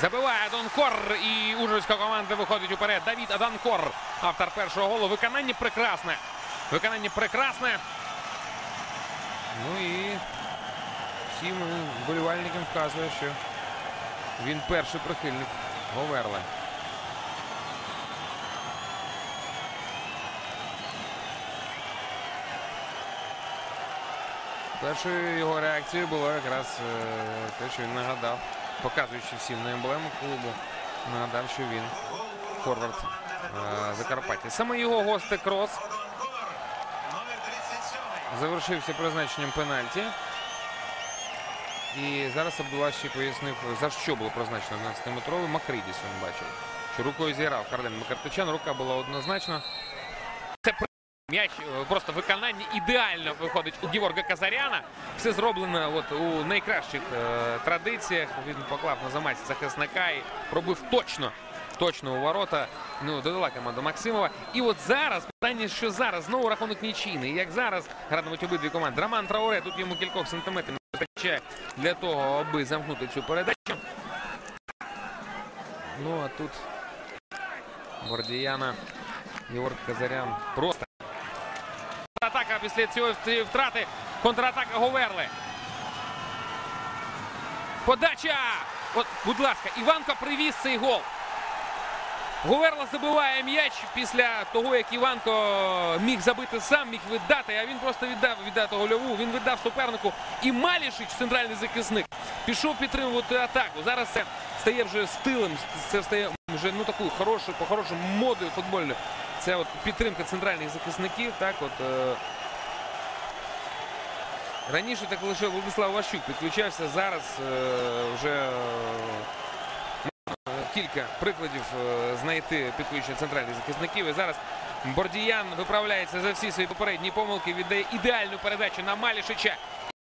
Забиває Адонкор і Ужгородська команда виходить уперед. Давід Аданкор, автор першого голу. Виконання прекрасне. Виконання прекрасне. Ну і всім вболівальникам вказує, що він перший прихильник Говерла. Першою його реакцією було якраз е, те, що він нагадав, показуючи всім на емблему клубу, нагадав, що він форвард е, Закарпаття. Саме його гости крос завершився призначенням пенальті. І зараз Абдулла ще пояснив, за що було призначено 11-метровий. Макридіс він бачив, що рукою зіграв Карден Макартичан. Рука була однозначна. М'яч е, просто виконання ідеально виходить у Георга Казаряна. Все зроблено от у найкращих е, традиціях. Він поклав на замаці захисника і пробив точно. Точно у ворота. Ну, додала команда Максимова. І от зараз питання, що зараз знову рахунок нічийний. Як зараз гратимуть обидві команди. Роман Трауре, тут йому кількох сантиметрів не вистачає для того, аби замкнути цю передачу. Ну а тут Бордіяна, Георг Казарян просто. Після цієї цієї втрати. Контратака Говерли. Подача! От, будь ласка, Іванко привіз цей гол. Говерла забиває м'яч після того, як Іванко міг забити сам, міг віддати, а він просто віддав віддати гольову. Він віддав супернику. І Малішич, центральний захисник, пішов підтримувати атаку. Зараз це стає вже стилем, це стає вже ну такою хорошою, по хорошому модою футбольною. Це от підтримка центральних захисників. Так, от е... раніше так лише Владислав Ващук підключався. Зараз е... вже е... кілька прикладів е, знайти підключення центральних захисників. І зараз Бордіян виправляється за всі свої попередні помилки. Віддає ідеальну передачу на Малішича.